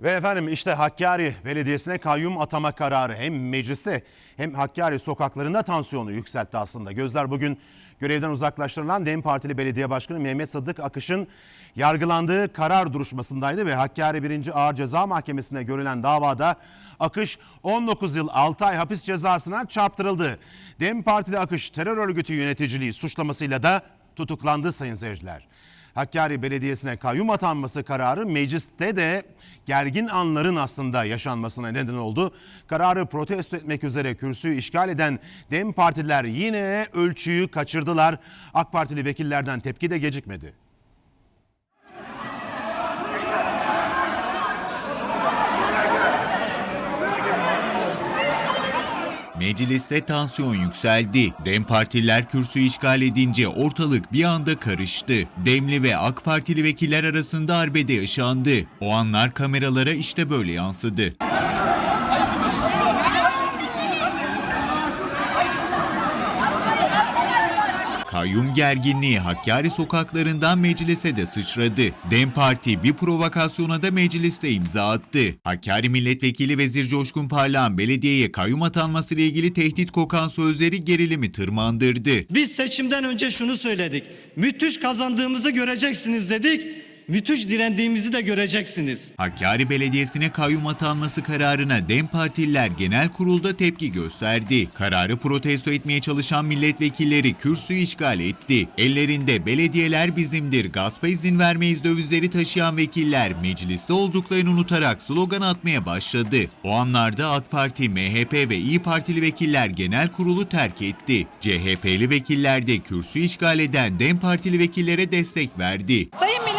Ve efendim işte Hakkari Belediyesi'ne kayyum atama kararı hem mecliste hem Hakkari sokaklarında tansiyonu yükseltti aslında. Gözler bugün görevden uzaklaştırılan DEM Partili Belediye Başkanı Mehmet Sadık Akış'ın yargılandığı karar duruşmasındaydı ve Hakkari 1. Ağır Ceza Mahkemesi'ne görülen davada Akış 19 yıl 6 ay hapis cezasına çarptırıldı. DEM Partili Akış terör örgütü yöneticiliği suçlamasıyla da tutuklandı sayın seyirciler. Hakkari Belediyesi'ne kayyum atanması kararı mecliste de gergin anların aslında yaşanmasına neden oldu. Kararı protesto etmek üzere kürsüyü işgal eden DEM partiler yine ölçüyü kaçırdılar. AK Partili vekillerden tepki de gecikmedi. Mecliste tansiyon yükseldi. Dem Partililer kürsü işgal edince ortalık bir anda karıştı. Demli ve AK Partili vekiller arasında arbede yaşandı. O anlar kameralara işte böyle yansıdı. Kayyum gerginliği Hakkari sokaklarından meclise de sıçradı. Dem Parti bir provokasyona da mecliste imza attı. Hakkari Milletvekili Vezir Coşkun Parlağan belediyeye kayyum atanması ile ilgili tehdit kokan sözleri gerilimi tırmandırdı. Biz seçimden önce şunu söyledik. Müthiş kazandığımızı göreceksiniz dedik. Müthiş direndiğimizi de göreceksiniz. Hakkari Belediyesi'ne kayyum atanması kararına DEM Partililer genel kurulda tepki gösterdi. Kararı protesto etmeye çalışan milletvekilleri kürsüyü işgal etti. Ellerinde belediyeler bizimdir, gaspa izin vermeyiz dövizleri taşıyan vekiller mecliste olduklarını unutarak slogan atmaya başladı. O anlarda AK Parti, MHP ve İyi Partili vekiller genel kurulu terk etti. CHP'li vekiller de kürsü işgal eden DEM Partili vekillere destek verdi. Sayın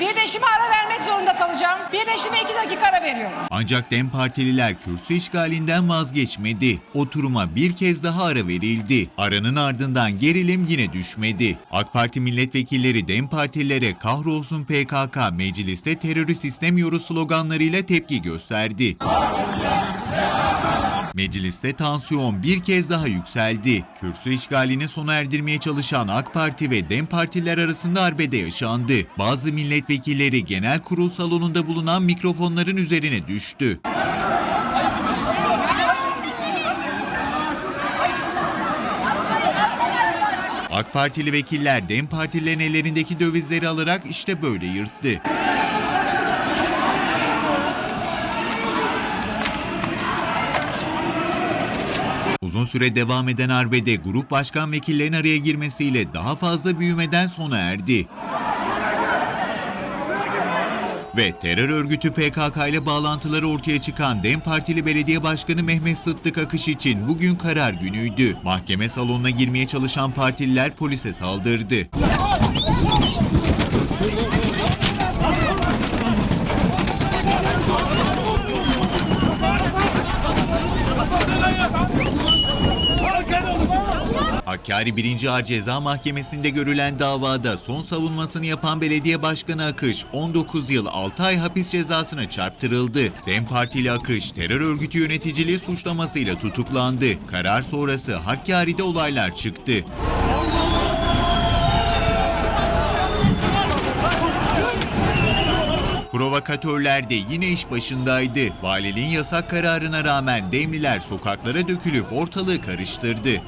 birleşime ara vermek zorunda kalacağım. Birleşime iki dakika ara veriyorum. Ancak DEM Partililer kürsü işgalinden vazgeçmedi. Oturuma bir kez daha ara verildi. Aranın ardından gerilim yine düşmedi. AK Parti milletvekilleri DEM Partililere kahrolsun PKK mecliste terörist istemiyoruz sloganlarıyla tepki gösterdi. Mecliste tansiyon bir kez daha yükseldi. Kürsü işgalini sona erdirmeye çalışan AK Parti ve DEM partiler arasında arbede yaşandı. Bazı milletvekilleri genel kurul salonunda bulunan mikrofonların üzerine düştü. AK Partili vekiller DEM partilerin ellerindeki dövizleri alarak işte böyle yırttı. Uzun süre devam eden arbede grup başkan vekillerin araya girmesiyle daha fazla büyümeden sona erdi. Ve terör örgütü PKK ile bağlantıları ortaya çıkan DEM Partili Belediye Başkanı Mehmet Sıddık Akış için bugün karar günüydü. Mahkeme salonuna girmeye çalışan partililer polise saldırdı. Hakkari 1. Ağır Ceza Mahkemesi'nde görülen davada son savunmasını yapan belediye başkanı Akış 19 yıl 6 ay hapis cezasına çarptırıldı. DEM Partili Akış terör örgütü yöneticiliği suçlamasıyla tutuklandı. Karar sonrası Hakkari'de olaylar çıktı. Provokatörler de yine iş başındaydı. Valiliğin yasak kararına rağmen demliler sokaklara dökülüp ortalığı karıştırdı.